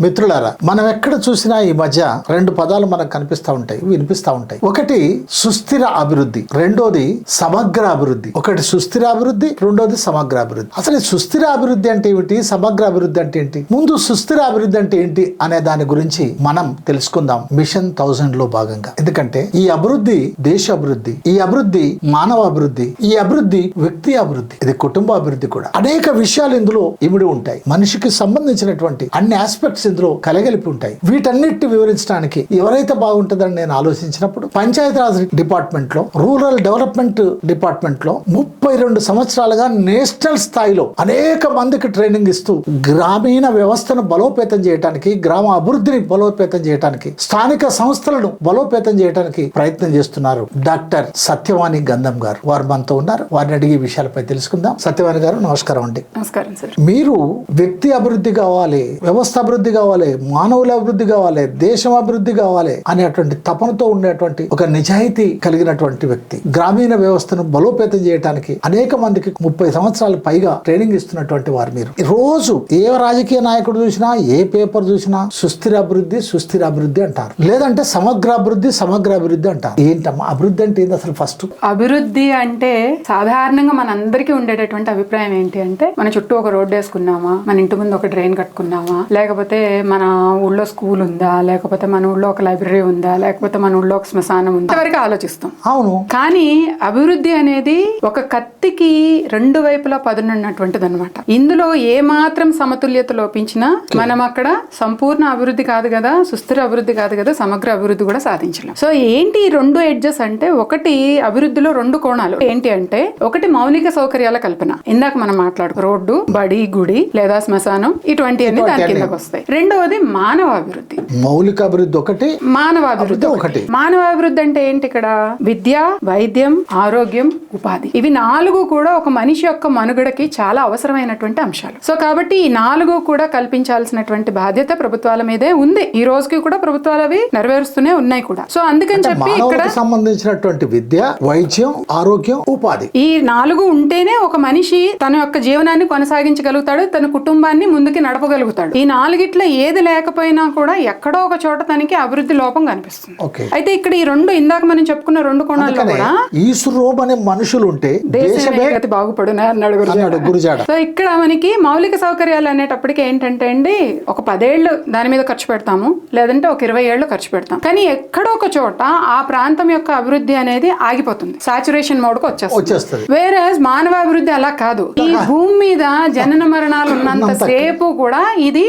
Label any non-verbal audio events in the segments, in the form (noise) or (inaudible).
మిత్రులారా మనం ఎక్కడ చూసినా ఈ మధ్య రెండు పదాలు మనకు కనిపిస్తా ఉంటాయి వినిపిస్తా ఉంటాయి. ఒకటి సుస్థిర అభివృద్ధి రెండోది సమగ్ర అభివృద్ధి. ఒకటి సుస్థిర అభివృద్ధి రెండోది సమగ్ర అభివృద్ధి. అసలు సుస్థిర అభివృద్ధి అంటే ఏమిటి సమగ్ర అభివృద్ధి అంటే ఏంటి? ముందు సుస్థిర అభివృద్ధి అంటే ఏంటి అనే దాని గురించి మనం తెలుసుకుందాం మిషన్ థౌజండ్లో భాగంగా. ఎందుకంటే ఈ అభివృద్ధి దేశ అభివృద్ధి ఈ అభివృద్ధి మానవ అభివృద్ధి ఈ అభివృద్ధి వ్యక్తి అభివృద్ధి ఇది కుటుంబ అభివృద్ధి కూడా. అనేక విషయాలు ఇందులో ఇమిడి ఉంటాయి. మనిషికి సంబంధించినటువంటి అన్ని ఆస్పెక్ట్స్ ఇందులో కలగలిపి ఉంటాయి. వీటన్నిటిని వివరించడానికి ఎవరైతే బాగుంటుందని నేను ఆలోచించినప్పుడు పంచాయతీరాజ్ డిపార్ట్మెంట్లో రూరల్ డెవలప్మెంట్ డిపార్ట్మెంట్లో ముప్పై రెండు సంవత్సరాలుగా నేషనల్ స్థాయిలో అనేక మందికి ట్రైనింగ్ ఇస్తూ గ్రామీణ వ్యవస్థను బలోపేతం చేయడానికి గ్రామ అభివృద్ధిని బలోపేతం చేయడానికి స్థానిక సంస్థలను బలోపేతం చేయడానికి ప్రయత్నం చేస్తున్నారు డాక్టర్ సత్యవాణి గంధం గారు. వారు మనతో ఉన్నారు. వారిని అడిగి విషయాలపై తెలుసుకుందాం. సత్యవాణి గారు నమస్కారం అండి. నమస్కారం సార్. మీరు వ్యక్తి అభివృద్ధి కావాలి వ్యవస్థ అభివృద్ధి కావాలి మానవుల అభివృద్ధి కావాలి దేశం అభివృద్ధి కావాలి అనేటువంటి తపనతో ఉండేటువంటి ఒక నిజాయితీ కలిగినటువంటి వ్యక్తి. గ్రామీణ వ్యవస్థను బలోపేతం చేయడానికి అనేక మందికి ముప్పై సంవత్సరాల పైగా ట్రైనింగ్ ఇస్తున్నటువంటి వారు మీరు. రోజు ఏ రాజకీయ నాయకుడు చూసినా ఏ పేపర్ చూసినా సుస్థిర అభివృద్ధి సుస్థిర అభివృద్ధి అంటారు. లేదంటే సమగ్ర అభివృద్ధి సమగ్ర అభివృద్ధి అంటారు. ఏంటమ్మా? అభివృద్ధి అంటే ఏంది అసలు ఫస్ట్ అభివృద్ధి అంటే సాధారణంగా మనందరికీ ఉండేటటువంటి అభిప్రాయం ఏంటి అంటే మన చుట్టూ ఒక రోడ్డు వేసుకున్నామా మన ఇంటి ముందు ఒక డ్రైన్ కట్టుకున్నామా లేకపోతే మన ఊళ్ళో స్కూల్ ఉందా? లేకపోతే మన ఊళ్ళో ఒక లైబ్రరీ ఉందా? లేకపోతే మన ఊళ్ళో ఒక శ్మశానం ఉందా? ఇంతవరకు ఆలోచిస్తాం. అవును. కానీ అభివృద్ధి అనేది ఒక కత్తికి రెండు వైపులా పదునున్నటువంటిది అనమాట ఇందులో ఏ మాత్రం సమతుల్యత లోపించినా మనం అక్కడ సంపూర్ణ అభివృద్ధి కాదు కదా సుస్థిర అభివృద్ధి కాదు కదా సమగ్ర అభివృద్ధి కూడా సాధించలేం. సో ఏంటి ఈ రెండు ఎడ్జెస్ అంటే ఒకటి అభివృద్ధిలో రెండు కోణాలు. ఏంటి అంటే ఒకటి మౌలిక సౌకర్యాల కల్పన. ఇందాక మనం మాట్లాడుకో రోడ్డు బడి గుడి లేదా శ్మశానం ఇటువంటివన్నీ దాని కిందకు వస్తాయి. రెండవది మానవ అభివృద్ధి మౌలిక అభివృద్ధి ఒకటి మానవ అభివృద్ధి ఒకటి. మానవ అభివృద్ధి అంటే ఏంటి ఇక్కడ? విద్య వైద్యం ఆరోగ్యం ఉపాధి. ఇవి నాలుగు కూడా ఒక మనిషి యొక్క మనుగడకి చాలా అవసరమైనటువంటి అంశాలు. సో కాబట్టి ఈ నాలుగు కూడా కల్పించాల్సినటువంటి బాధ్యత ప్రభుత్వాల మీదే ఉంది. ఈ రోజుకి కూడా ప్రభుత్వాలు అవి నెరవేరుస్తూనే ఉన్నాయి కూడా. సో అందుకని చెప్పి ఇక్కడ సంబంధించినటువంటి విద్య వైద్యం ఆరోగ్యం ఉపాధి. ఈ నాలుగు ఉంటేనే ఒక మనిషి తన యొక్క జీవనాన్ని కొనసాగించగలుగుతాడు తన కుటుంబాన్ని ముందుకి నడపగలుగుతాడు. ఈ నాలుగిట్లో ఏది లేకపోయినా కూడా ఎక్కడో ఒక చోట తనకి అభివృద్ధి లోపం కనిపిస్తుంది. అయితే ఇక్కడ ఈ రెండు ఇందాక మనం చెప్పుకున్న రెండు కోణాల్లో కూడా అనే మనుషులు ఉంటే దేశమే గతి బాగుపడునా అన్నాడు గురుజాడ. సో ఇక్కడ మనకి మౌలిక సౌకర్యాలు అనేటప్పటికి ఏంటంటే అండి ఒక పదేళ్ళు దాని మీద ఖర్చు పెడతాము లేదంటే ఒక ఇరవై ఏళ్ళు ఖర్చు పెడతాం. కానీ ఎక్కడో ఒక చోట ఆ ప్రాంతం యొక్క అభివృద్ధి అనేది ఆగిపోతుంది. సాచురేషన్ మోడ్కు వచ్చేస్తుంది. వేరే మానవాభివృద్ధి అలా కాదు. ఈ భూమి మీద జనన మరణాలు ఉన్నంత సేపు కూడా ఇది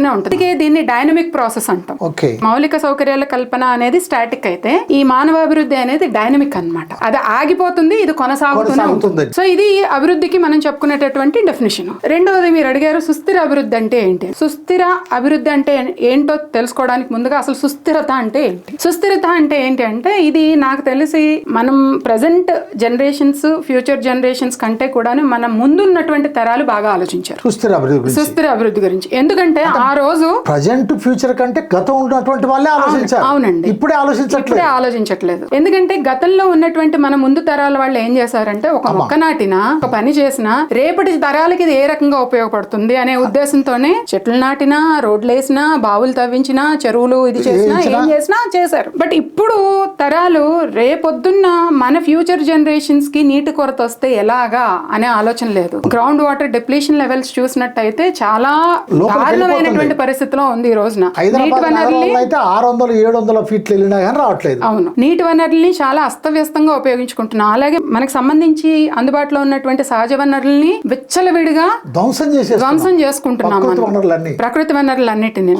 కొనసాగుతూనే ఉంటుంది. అందుకే దీన్ని డైనమిక్ ప్రాసెస్ అంటాం. ఓకే. మౌలిక సౌకర్యాల కల్పన అనేది స్టాటిక్ అయితే ఈ మానవాభివృద్ధి అనేది డైనమిక్ అన్నమాట. అది ఆగిపోతుంది ఇది కొనసాగుతూనే. ఉంటుంది. సో ఇది అభివృద్ధికి మనం చెప్పుకునేటటువంటి డెఫినేషన్ రెండవది మీరు అడిగారు సుస్థిర అభివృద్ధి అంటే ఏంటి? సుస్థిర అభివృద్ధి అంటే ఏంటో తెలుసుకోవడానికి ముందుగా అసలు సుస్థిరత అంటే ఏంటి? సుస్థిరత అంటే ఏంటి అంటే ఇది నాకు తెలిసి మనం ప్రజెంట్ జనరేషన్స్ ఫ్యూచర్ జనరేషన్స్ కంటే కూడా మన ముందున్నటువంటి తరాలు బాగా ఆలోచించారు. సుస్థిర అభివృద్ధి గురించి. సుస్థిర అభివృద్ధి గురించి. ఎందుకంటే ఆ రోజు ప్రజెంట్ ఫ్యూచర్ కంటే గతం ఉన్నటువంటి వాళ్ళే ఆలోచించారు అవునండి. ఇప్పుడే ఆలోచించట్లేదు. ఆలోచించట్లేదు. ఎందుకంటే గతంలో ఉన్నటువంటి మన ముందు తరాల వాళ్ళు ఏం చేశారంటే ఒక మొక్క నాటినా ఒక పని చేసినా రేపటి తరాలకి ఇది ఏ రకంగా ఉపయోగపడుతుంది అనే ఉద్దేశంతోనే చెట్లు నాటినా రోడ్లు వేసినా బావులు తవ్వించినా చెరువులు ఇది చేసినా ఏం చేసినా చేశారు. బట్ ఇప్పుడు తరాలు రేపొద్దున్న మన ఫ్యూచర్ జనరేషన్స్కి నీటి కొరత వస్తే ఎలాగా అనే ఆలోచన లేదు. గ్రౌండ్ వాటర్ డిప్లీషన్ లెవెల్స్ చూసినట్టయితే చాలా లోపలికి దారుణమైనటువంటి పరిస్థితిలో ఉంది ఈ రోజున. నీటి వనరుల్ని అయితే ఆరు వందలు ఏడు వందల ఫీట్లు వెళ్ళినా కానీ రావట్లేదు. అవును. నీటి వనరుల్ని చాలా అస్తవ్యస్తంగా ఉపయోగించుకుంటున్నాం. అలాగే మనకు సంబంధించి అందుబాటులో ఉన్నటువంటి సహజ వనరుల్ని విచ్చలవిడిగా ధ్వంసం చేసే ధ్వంసం చేసుకుంటున్నాం ప్రకృతి వనరులన్నిటిని.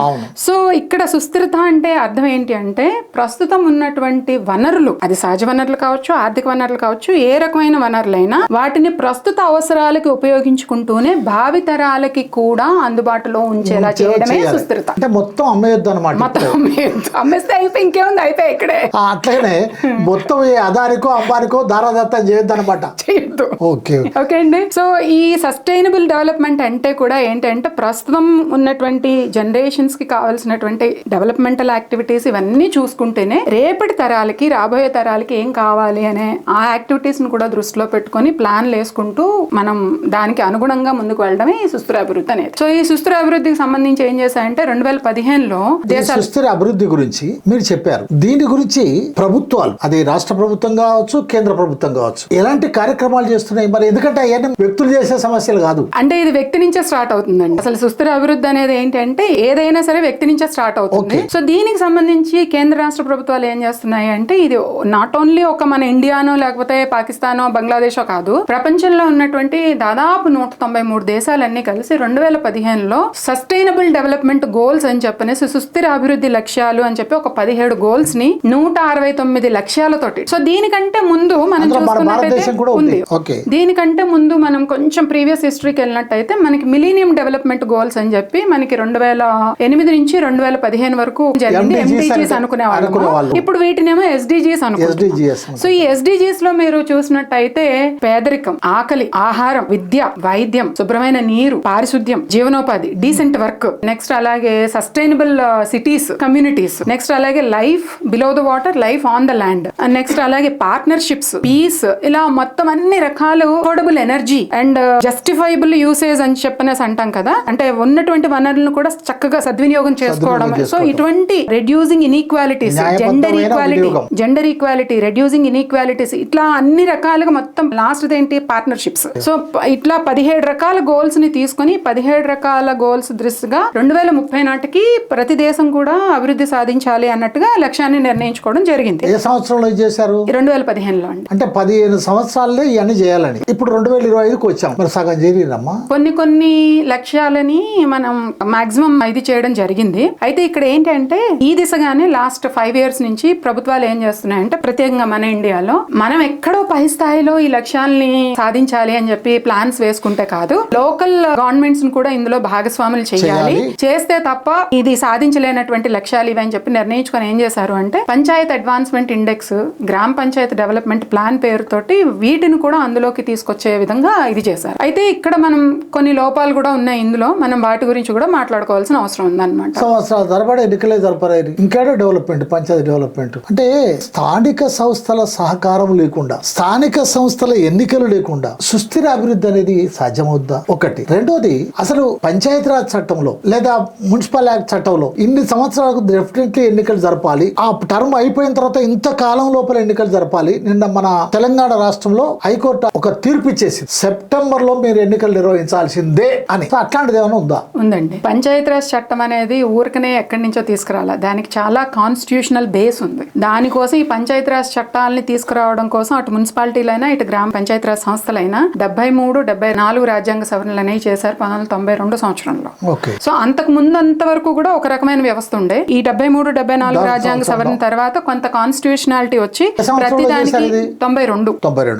సో ఇక్కడ సుస్థిరత అంటే అర్థం ఏంటి అంటే ప్రస్తుతం ఉన్నటువంటి వనరులు అది సహజ వనరులు కావచ్చు ఆర్థిక వనరులు కావచ్చు ఏ రకమైన వనరులైనా వాటిని ప్రస్తుత అవసరాలకి ఉపయోగించుకుంటూనే భావి తరాలకి కూడా అందుబాటులో ఉంచేలా చేయడమే. సుస్థిరత. అంటే మొత్తం అమ్మేయొద్దు అనమాట మొత్తం అమ్మేయొద్దు. అమ్మేస్తే అయిపోయి ఇంకేముంది? అయిపోయి ఇక్కడే. అట్లనే (laughs) మొత్తం అదానికో అంబానికో దారాదత్తం చేయొద్దు అనమాట చేయొద్దు. ఓకే. ఓకే అండి. సో ఈ సస్టైనబుల్ డెవలప్మెంట్ అంటే కూడా ఏంటంటే ప్రస్తుతం ఉన్నటువంటి జనరేషన్స్కి కావాల్సినటువంటి డెవలప్మెంటల్ యాక్టివిటీస్ ఇవన్నీ చూసుకుంటేనే రేపటి తరాలకి రాబోయే తరాలకి ఏం కావాలి అనే ఆ యాక్టివిటీస్ని కూడా దృష్టిలో పెట్టుకొని ప్లాన్లు వేసుకుంటూ మనం దానికి అనుగుణంగా ముందుకు వెళ్ళడమే ఈ సుస్థిర అభివృద్ధి అనేది. సో ఈ సుస్థిర అభివృద్ధికి సంబంధించి ఏం చేశాయంటే రెండు వేల పదిహేనులో సుస్థిర అభివృద్ధి గురించి మీరు చెప్పారు. దీని గురించి ప్రభుత్వాలు అది రాష్ట్ర ప్రభుత్వం కావచ్చు కేంద్ర ప్రభుత్వం కావచ్చు ఎలాంటి కార్యక్రమాలు చేస్తున్నాయి? మరి ఎందుకంటే అవన్నీ వ్యక్తులు చేసే సమస్యలు కాదు. అంటే ఇది వ్యక్తి నుంచే స్టార్ట్ అవుతుందండి. అసలు సుస్థిర అభివృద్ధి అనేది ఏంటంటే ఏదైనా సరే వ్యక్తి నుంచే స్టార్ట్ అవుతుంది. సో దీనికి సంబంధించి కేంద్ర రాష్ట్ర ప్రభుత్వాలు ఏం చేస్తున్నాయి అంటే ఇది నాట్ ఓన్లీ ఒక మన ఇండియానో లేకపోతే పాకిస్తానో బంగ్లాదేశో కాదు. ప్రపంచంలో ఉన్నటువంటి దాదాపు నూట తొంభై మూడు దేశాలన్నీ కలిసి రెండు వేల పదిహేనులో సస్టైనబుల్ డెవలప్మెంట్ గోల్స్ అని చెప్పనేసి సుస్థిర అభివృద్ధి లక్ష్యాలు అని చెప్పి ఒక పదిహేడు గోల్స్ని నూట అరవై తొమ్మిది లక్ష్యాలతోటి. సో దీనికంటే ముందు మనం చూసుకున్నట్టయితే ఉంది. దీనికంటే ముందు మనం కొంచెం ప్రీవియస్ హిస్టరీకి వెళ్ళినట్టయితే మనకి మిలీనియం డెవలప్మెంట్ గోల్స్ అని చెప్పి మనకి రెండు వేల ఎనిమిది నుంచి రెండు వేల పదిహేను వరకు జరిగింది. ఎండిజీస్ అనుకునే వాళ్ళు. ఇప్పుడు వీటినేమో ఎస్డిజీస్ అనుకుంటున్నాం. సో ఈ ఎస్డిజీస్లో మీరు చూసినట్టయితే పేదరికం ఆకలి ఆహారం విద్య వైద్యం శుభ్రమైన నీరు పారిశుద్ధ్యం జీవనోపాధి డీసెంట్ వర్క్ నెక్స్ట్ అలాగే సస్టైనబుల్ సిటీస్ కమ్యూనిటీస్ నెక్స్ట్ అలాగే life below the water life on the land next అలాగే పార్ట్నర్షిప్స్ పీస్ ఇలా మొత్తం అన్ని రకాలు affordable energy and justifiable usage అని చెప్పనేసి అంటాం కదా. అంటే ఉన్నటువంటి వనరులను కూడా చక్కగా సద్వినియోగం చేసుకోవడం. సో ఇటువంటి reducing inequalities gender equality. Gender equality reducing inequalities ఇట్లా అన్ని రకాలుగా మొత్తం లాస్ట్ ఏంటి? పార్ట్నర్షిప్స్ సో ఇట్లా పదిహేడు రకాల గోల్స్ని తీసుకొని పదిహేడు రకాల గోల్స్ దృష్టిగా రెండు వేల ముప్పై నాటికి ప్రతి దేశం కూడా అభివృద్ధి సాధించాలి అన్నట్టుగా లక్ష్యాన్ని నిర్ణయించుకోవడం జరిగింది. ఏ సంవత్సరంలో చేశారు? రెండు వేల పదిహేనులో అండి. అంటే పదిహేను సంవత్సరాలే ఇవన్నీ చేయాలని. ఇప్పుడు రెండు వేల ఇరవై ఐదుకి వచ్చాం. మరి సగం చేరిరమ్మా కొన్ని కొన్ని లక్ష్యాలని మనం మాక్సిమం ఇది చేయడం జరిగింది. అయితే ఇక్కడ ఏంటంటే ఈ దిశగానే లాస్ట్ ఫైవ్ ఇయర్స్ నుంచి ప్రభుత్వాలు ఏం చేస్తున్నాయంటే ప్రత్యేకంగా మన ఇండియాలో మనం ఎక్కడో పై స్థాయిలో ఈ లక్ష్యాల్ని సాధించాలి అని చెప్పి ప్లాన్స్ వేసుకుంటే కాదు లోకల్ గవర్నమెంట్స్ కూడా ఇందులో భాగస్వాములు చేయాలి. చేయాలి. చేస్తే తప్ప ఇది సాధించలేనటువంటి లక్ష్యాలు ఇవి అని చెప్పి నిర్ణయించుకొని ఏం చేశారు అంటే పంచాయత్ అడ్వాన్స్మెంట్ ఇండెక్స్ గ్రామ పంచాయత్ డెవలప్మెంట్ ప్లాన్ పేరుతోటి వీటిని కూడా అందులోకి తీసుకొచ్చే విధంగా ఇది చేశారు. అయితే ఇక్కడ మనం కొన్ని లోపాలు కూడా ఉన్నాయి ఇందులో. మనం వాటి గురించి కూడా మాట్లాడుకోవాల్సిన అవసరం ఉందన్నమాట. సంవత్సరాల తరబడి ఎన్నికలే జరపరారు ఇంకేడో డెవలప్మెంట్? పంచాయతీ డెవలప్మెంట్. అంటే స్థానిక సంస్థల సహకారం లేకుండా స్థానిక సంస్థల ఎన్నికలు లేకుండా సుస్థిర అభివృద్ధి అనేది సాధ్యమవుద్దా? ఒకటి. రెండోది అసలు పంచాయతీరాజ్ చట్టంలో లేదా మున్సిపల్ యాక్ట్ చట్టంలో ఇన్ని సంవత్సరాలకు డెఫినెట్లీ ఎన్నికలు జరపాలి. ఆ టర్మ్ అయిపోయిన తర్వాత ఇంత కాలం లోపల ఎన్నికలు జరపాలి. నిన్న మన తెలంగాణ రాష్ట్రంలో హైకోర్టు ఒక తీర్పు ఇచ్చేసి సెప్టెంబర్లో మీరు ఎన్నికలు నిర్వహించాల్సిందే అని. సో అట్లాంటిది ఏమైనా ఉందా? ఉందండి. పంచాయతీరాజ్ చట్టం అనేది ఊరికనే ఎక్కడి నుంచో తీసుకురాలా. దానికి చాలా కాన్స్టిట్యూషనల్ బేస్ ఉంది. దానికోసం ఈ పంచాయతీరాజ్ చట్టాలని తీసుకురావడం కోసం అటు మున్సిపాలిటీలైనా ఇటు గ్రామ పంచాయతీరాజ్ సంస్థలైనా డెబ్బై మూడు డెబ్బై నాలుగు రాజ్యాంగ సవరణలు అనేవి చేశారు పంతొమ్మిది వందల తొంభై రెండు సంవత్సరంలో. ఓకే. సో అంతకు ముందు అంతవరకు కూడా ఒక రకమైన వ్యవస్థ ఉండే ఈ డెబ్బై మూడు డెబ్బై నాలుగు రాజ్యాంగ సవరణ తర్వాత కొంత కాన్స్టిట్యూషనాలిటీ వచ్చి ప్రతి దానికి? తొంభై రెండు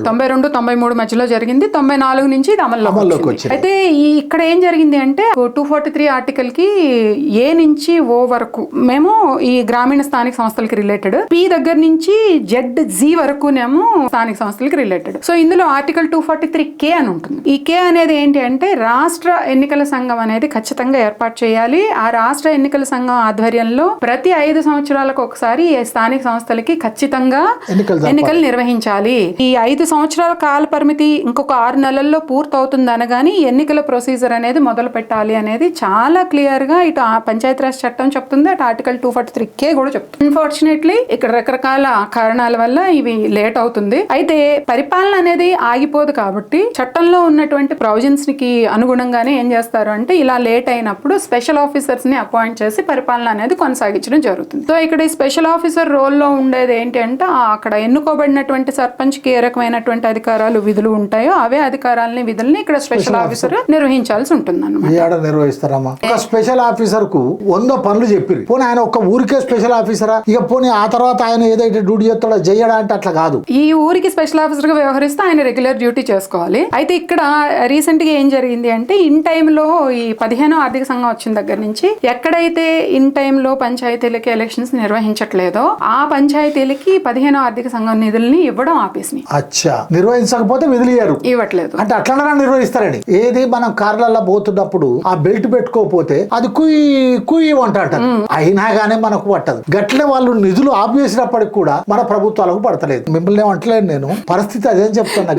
తొంభై రెండు తొంభై మూడు మధ్యలో జరిగింది తొంభై నాలుగు నుంచి ఇది అమల్లోకి. వచ్చింది. అయితే ఈ ఇక్కడ ఏం జరిగింది అంటే టూ ఫార్టీ త్రీ ఆర్టికల్కి ఏ నుంచి ఓ వరకు మేము ఈ గ్రామీణ స్థానిక సంస్థలకి రిలేటెడ్ పి దగ్గర నుంచి జెడ్ జీ వరకునేమో స్థానిక సంస్థలకి రిలేటెడ్ సో ఇందులో article two forty three K అని ఉంటుంది ఈ కే అనేది ఏంటి అంటే రాష్ట్ర ఎన్నికల సంఘం అనేది ఖచ్చితంగా ఏర్పాటు చేయాలి. ఆ రాష్ట్ర ఎన్నికల సంఘం ఆధ్వర్యంలో ప్రతి ఐదు సంవత్సరాలకు ఒకసారి ఈ స్థానిక సంస్థలకి ఖచ్చితంగా ఎన్నికలు నిర్వహించాలి. ఈ ఐదు సంవత్సరాల కాల పరిమితి ఇంకొక ఆరు నెలల్లో పూర్తవుతుంది అనగాని ఎన్నికల ప్రొసీజర్ అనేది మొదలు పెట్టాలి అనేది చాలా క్లియర్గా ఇటు ఆ పంచాయతీరాజ్ చట్టం చెప్తుంది. అటు article two forty three K కూడా చెప్తుంది. అన్ఫార్చునేట్లీ ఇక్కడ రకరకాల కారణాల వల్ల ఇవి లేట్ అవుతుంది. అయితే పరిపాలన అనేది ఆగిపోదు కాబట్టి చట్టంలో ఉన్నటువంటి ప్రొవిజన్స్కి అనుగుణంగానే ఏం చేస్తారు అంటే ఇలా లేట్ అయినప్పుడు స్పెషల్ ఆఫీసర్స్ని అపాయింట్ చేసి పరిపాలన అనేది కొనసాగించడం జరుగుతుంది. సో ఇక్కడ ఈ స్పెషల్ ఆఫీసర్ రోల్లో ఉండేది ఏంటి అంటే ఆ అక్కడ ఎన్నుకోబడినటువంటి సర్పంచ్కి ఏ రకమైనటువంటి అధికారాలు విధులు ఉంటాయో అవే అధికారాలని విధుల్ని ఇక్కడ స్పెషల్ ఆఫీసర్ నిర్వహించాల్సి ఉంటుంది నిర్వహిస్తారమ్మా. ఒక స్పెషల్ ఆఫీసర్కు వంద పనులు చెప్పిరు పోనీ ఆయన ఒక ఊరికే స్పెషల్ ఆఫీసరా? ఇక పోనీ ఆ తర్వాత ఆయన ఏదైతే డ్యూటీ చేస్తాడో చెయ్యడా అంటే అట్లా కాదు. ఈ ఊరికి స్పెషల్ ఆఫీసర్గా వ్యవహరిస్తూ ఆయన రెగ్యులర్ డ్యూటీ చేసుకోవాలి. అయితే ఇక్కడ రీసెంట్గా ఏం జరిగింది అంటే ఇన్ టైంలో ఈ పదిహేనో ఆర్థిక సంఘం వచ్చిన దగ్గర నుంచి ఎక్కడైతే ఇన్ టైంలో పంచాయతీలకి ఎలక్షన్స్ నిర్వహించట్లేదో ఆ పంచాయతీలకి పదిహేనో ఆర్థిక సంఘం నిధుల్ని ఇవ్వడం ఆపేసినాయి. అచ్చా. నిర్వహించకపోతే విధులియారు ఇవ్వట్లేదు. అంటే అట్లనే నిర్వహిస్తారండి. ఏది మనం కార్లలో పోతున్నప్పుడు ఆ బెల్ట్ పెట్టుకోకపోతే అది కుయ్యి కుయ్యి వంట అయినా గానీ మనకు పట్టదు. గట్లే వాళ్ళు నిధులు ఆపేసినప్పటికి కూడా మన ప్రభుత్వాలకు పడతలేదు. మిమ్మల్ని ఏమంటలేదు నేను. పరిస్థితి అదేం చెప్తున్నా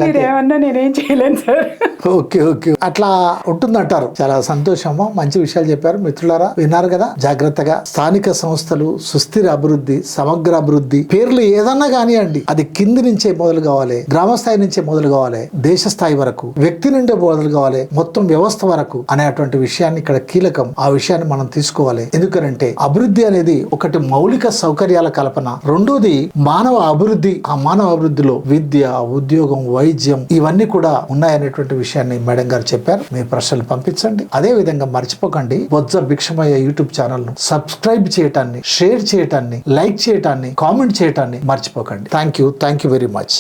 నేనేం చేయలేను సార్. Okay okay. అట్లా ఉంటుందంటారు. చాలా సంతోషము. మంచి విషయాలు చెప్పారు. మిత్రులారా విన్నారు కదా? జాగ్రత్తగా స్థానిక సంస్థలు సుస్థిర అభివృద్ధి సమగ్ర అభివృద్ధి పేర్లు ఏదన్నా కానివ్వండి అది కింది నుంచే మొదలు కావాలి గ్రామ స్థాయి నుంచే మొదలు కావాలి దేశ స్థాయి వరకు వ్యక్తి నుండే మొదలు కావాలి మొత్తం వ్యవస్థ వరకు అనేటువంటి విషయాన్ని ఇక్కడ కీలకం. ఆ విషయాన్ని మనం తీసుకోవాలి. ఎందుకనంటే అభివృద్ధి అనేది ఒకటి మౌలిక సౌకర్యాల కల్పన. రెండోది మానవ అభివృద్ధి. ఆ మానవ అభివృద్ధిలో విద్య ఉద్యోగం వైద్యం ఇవన్నీ కూడా ఉన్నాయనేటువంటి విషయాన్ని మేడం గారు చెప్పారు. మీ ప్రశ్నలు పంపించండి. అదే విధంగా మర్చిపో మర్చిపోకండి. బొజ్జ భిక్షమయ్య యూట్యూబ్ ఛానల్ను సబ్స్క్రైబ్ చేయటాన్ని షేర్ చేయటాన్ని లైక్ చేయటాన్ని కామెంట్ చేయటాన్ని మర్చిపోకండి. Thank you thank you very much